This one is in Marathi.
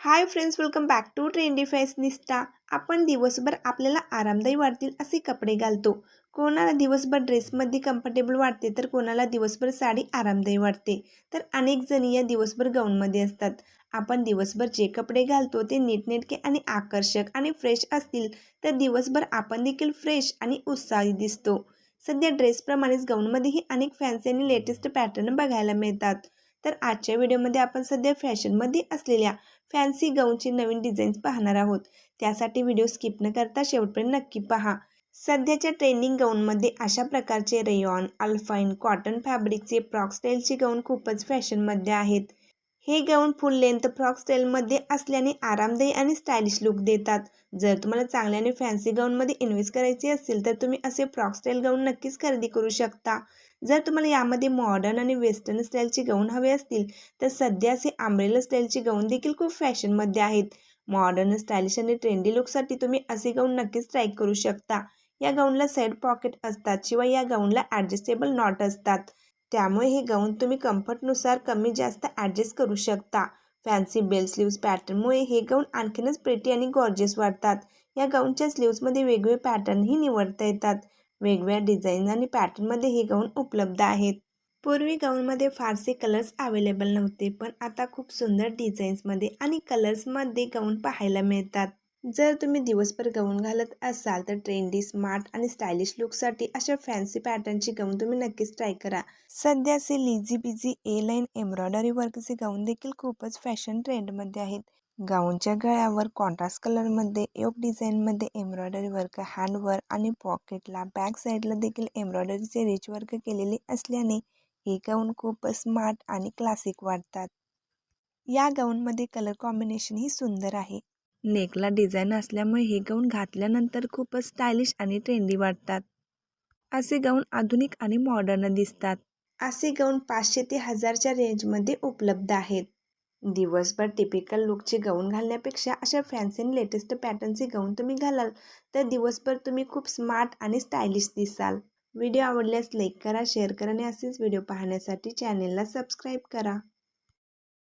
Hi friends welcome back to trendy fashionista आपण दिवसभर आपल्याला आरामदायी वाटतील असे कपडे घालतो. कोणाला दिवसभर ड्रेसमध्ये कम्फर्टेबल वाटते तर कोणाला दिवसभर साडी आरामदायी वाटते. तर अनेक जणी या दिवसभर गाऊनमध्ये असतात. आपण दिवसभर जे कपडे घालतो ते नीटनेटके आणि आकर्षक आणि फ्रेश असतील तर दिवसभर आपण देखील फ्रेश आणि उत्साही दिसतो. सध्या ड्रेसप्रमाणेच गाऊनमध्येही अनेक फॅन्सी आणि लेटेस्ट पॅटर्न बघायला मिळतात. तर आजच्या व्हिडिओमध्ये आपण सध्या फॅशनमध्ये असलेल्या फॅन्सी गाऊनची नवीन डिझाईन्स पाहणार आहोत. त्यासाठी व्हिडिओ स्किप न करता शेवटपर्यंत नक्की पहा. सध्याच्या ट्रेंडिंग गाऊनमध्ये अशा प्रकारचे रेयॉन अल्फाईन कॉटन फॅब्रिकचे प्रॉक्सटाईलचे गाऊन खूपच फॅशनमध्ये आहेत. हे गाऊन फुल लेंथ फ्रॉक स्टाईलमध्ये असल्याने आरामदायी आणि स्टायलिश लुक देतात. जर तुम्हाला चांगल्या आणि फॅन्सी गाऊनमध्ये इन्व्हेस्ट करायचे असेल तर तुम्ही असे फ्रॉक स्टाईल गाऊन नक्कीच खरेदी करू शकता. जर तुम्हाला यामध्ये मॉडर्न आणि वेस्टर्न स्टाईलचे गाऊन हवे असतील तर सध्या असे आंब्रेला स्टाईलचे गाऊन देखील खूप फॅशनमध्ये आहेत. मॉडर्न स्टायलिश आणि ट्रेंडी लुकसाठी तुम्ही असे गाऊन नक्कीच ट्राय करू शकता. या गाऊनला साईड पॉकेट असतात शिवाय या गाऊनला ॲडजस्टेबल नॉट असतात. त्यामुळे हे गाऊन तुम्ही कम्फर्टनुसार कमी जास्त ॲडजस्ट करू शकता. फॅन्सी बेल स्लीव्स पॅटर्नमुळे हे गाऊन आणखीनच प्रिटी आणि गॉर्जियस वाटतात. या गाऊनच्या स्लीव्समध्ये वेगवेगळे पॅटर्नही निवडता येतात. वेगवेगळ्या डिझाईन आणि पॅटर्नमध्ये हे गाऊन उपलब्ध आहेत. पूर्वी गाऊनमध्ये फारसे कलर्स अवेलेबल नव्हते पण आता खूप सुंदर डिझाईन्समध्ये आणि कलर्समध्ये गाऊन पाहायला मिळतात. जर तुम्ही दिवसभर गाऊन घालत असाल तर ट्रेंडी स्मार्ट आणि स्टायलिश लुकसाठी अशा फॅन्सी पॅटर्नची गाऊन तुम्ही नक्कीच ट्राय करा. सध्या असे lizzy bizzy A line embroidery वर्कचे gown देखील खूपच फॅशन ट्रेंडमध्ये आहेत. गाऊनच्या गळ्यावर कॉन्ट्रास्ट कलरमध्ये योग डिझाईनमध्ये एम्ब्रॉयडरी वर्क हँडवर्क आणि पॉकेटला बॅक साईडला देखील एम्ब्रॉयडरीचे रिच वर्क केलेले असल्याने हे गाऊन खूपच स्मार्ट आणि क्लासिक वाटतात. या गाऊनमध्ये कलर कॉम्बिनेशनही सुंदर आहे. नेकला डिझाईन असल्यामुळे हे गाऊन घातल्यानंतर खूपच स्टायलिश आणि ट्रेंडी वाटतात. असे गाऊन आधुनिक आणि मॉडर्न दिसतात. असे गाऊन पाचशे ते हजारच्या रेंजमध्ये उपलब्ध आहेत. दिवसभर टिपिकल लुकचे गाऊन घालण्यापेक्षा अशा फॅन्सी आणि लेटेस्ट पॅटर्नचे गाऊन तुम्ही घालाल तर दिवसभर तुम्ही खूप स्मार्ट आणि स्टायलिश दिसाल. व्हिडिओ आवडल्यास लाईक करा शेअर करा आणि असेच व्हिडिओ पाहण्यासाठी चॅनेलला सबस्क्राईब करा.